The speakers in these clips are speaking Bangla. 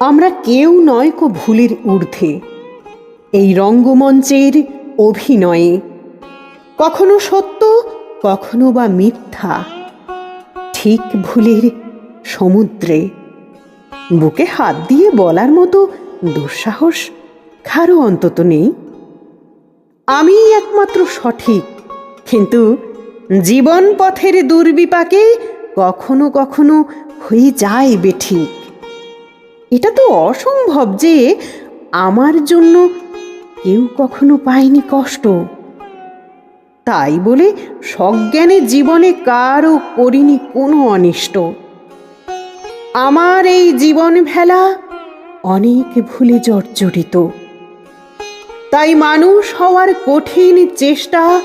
আমরা কেউ নয় কো ভুলের ঊর্ধ্বে। এই রঙ্গমঞ্চের অভিনয়ে কখনো সত্য, কখনো বা মিথ্যা, ঠিক ভুলের সমুদ্রে। বুকে হাত দিয়ে বলার মতো দুঃসাহস কারও অন্তত নেই। আমি একমাত্র সঠিক, কিন্তু জীবন পথের দুর্বিপাকে কখনো কখনো হয়ে যায় বেঠিক। এটা তো অসম্ভব যে আমার জন্য কেউ কখনো পায়নি কষ্ট। তাই বলে সজ্ঞানে জীবনে কারও করিনি কোনো অনিষ্ট। আমার এই জীবন ভেলা অনেক ভুলে জর্জরিত। তাই মানুষ হওয়ার কঠিন চেষ্টা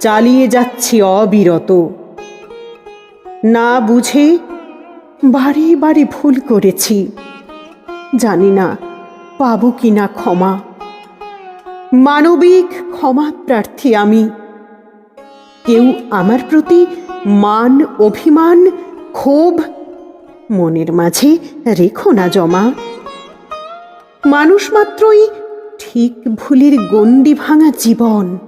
চালিয়ে যাচ্ছি অবিরত। না বুঝে বারে বারে ভুল করেছি। জানি না, পাবো কি না ক্ষমা। মানবিক ক্ষমা প্রার্থী আমি। কেউ আমার প্রতি মান, অভিমান, ক্ষোভ মনের মাঝে রেখো না জমা। মানুষ মাত্রই ঠিক ভুলের গণ্ডি ভাঙা জীবন।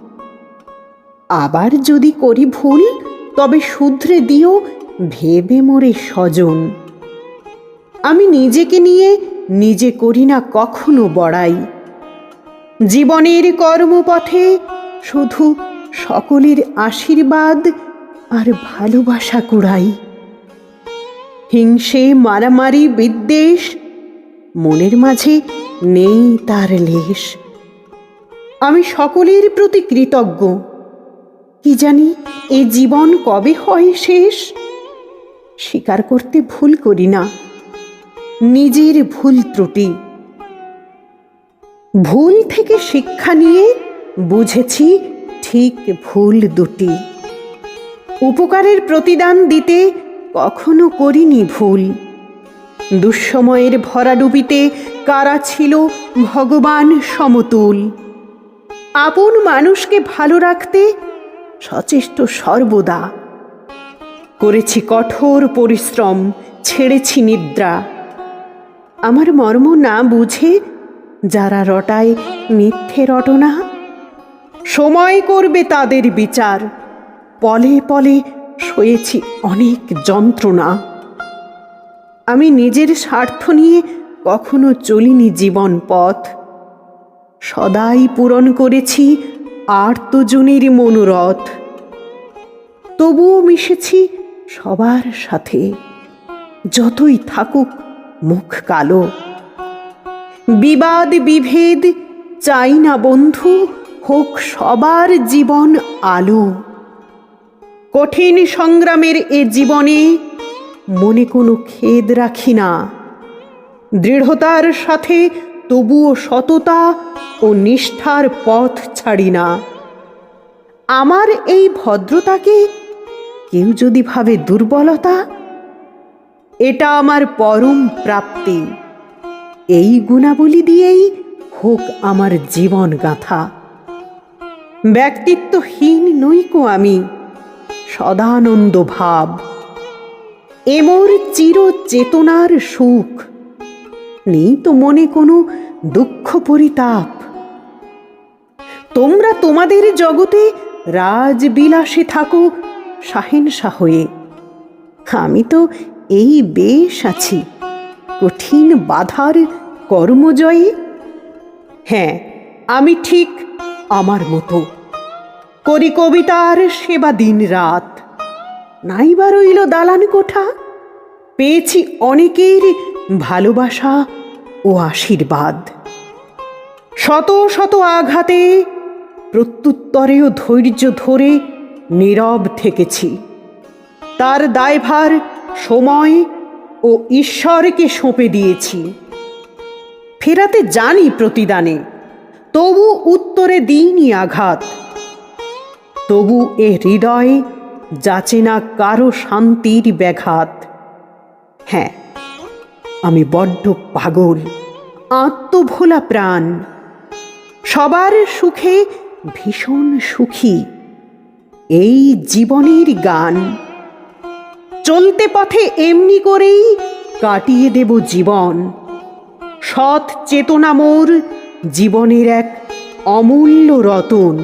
আবার যদি করি ভুল, তবে শুধরে দিও ভেবে মোরে স্বজন। আমি নিজেকে নিয়ে নিজে করি না কখনো বড়াই। জীবনের কর্মপথে শুধু সকলের আশীর্বাদ আর ভালোবাসা কুড়াই। হিংসে, মারামারি, বিদ্বেষ মনের মাঝে নেই তার লেশ। আমি সকলের প্রতি কৃতজ্ঞ। কি জানি এ জীবন কবে হয় শেষ? স্বীকার করতে ভুল করি না। নিজের ভুল ত্রুটি। ভুল থেকে শিক্ষা নিয়ে বুঝেছি ঠিক ভুল দুটি। উপকারের প্রতিদান দিতে কখনো করিনি ভুল। দুঃসময়ের ভরাডুবিতে কারা ছিল ভগবান সমতুল। আপন মানুষকে ভালো রাখতে সচেষ্ট সর্বদা। করেছি কঠোর পরিশ্রম, ছেড়েছি নিদ্রা। আমার মর্ম না বুঝে, যারা রটায় মিথ্যে রটনা। সময় করবে তাদের বিচার। পলে পলে সয়েছি অনেক যন্ত্রণা। আমি নিজের স্বার্থ নিয়ে কখনো চলিনি জীবন পথ। সদাই পূরণ করেছি আর্তজনের মনোরথ। তবুও মিশেছি সবার সাথে। যতই থাকুক মুখ কালো। বিবাদ বিভেদ চাই না বন্ধু, হোক সবার জীবন আলো। কঠিন সংগ্রামের এ জীবনে মনে কোনো খেদ রাখি না। দৃঢ়তার সাথে তবুও সততা ও নিষ্ঠার পথ ছাড়ি না। আমার এই ভদ্রতাকে কেউ যদি ভাবে দুর্বলতা এটা আমার পরম প্রাপ্তি। এই গুণাবলী দিয়েই হোক আমার জীবন গাথা। ব্যক্তিত্বহীন নইকো আমি, সদানন্দ ভাব। এমর চির চেতনার সুখ। নেই তো মনে কোনো দুঃখ পরিতাপ। তোমরা তোমাদের জগতে রাজবিলাসে থাকো শাহেনশা হয়ে। আমি তো এই বেশ আছি। কঠিন বাধার কর্মজয়ে? হ্যাঁ আমি ঠিক আমার মতো। করি কবিতার সেবা দিন রাত। নাইবা রইল দালান কোঠা। পেয়েছি অনেকের ভালোবাসা ও আশীর্বাদ। শত শত আঘাতে, প্রত্যুত্তরেও ধৈর্য ধরে নীরব থেকেছি। তার দায়ভার সময় ও ঈশ্বরকে সঁপে দিয়েছি। ফেরাতে জানি প্রতিদানে, তবু উত্তরে দিইনি আঘাত। তবু এ হৃদয়ে যাচে না কারও শান্তির ব্যাঘাত। হ্যাঁ আমি বড্ড পাগল, আত্মভোলা প্রাণ। সবার সুখে ভীষণ সুখী, এই জীবনের গান। চলতে পথে এমনি করেই কাটিয়ে দেব জীবন। সৎ চেতনা মোর জীবনের এক অমূল্য রতন।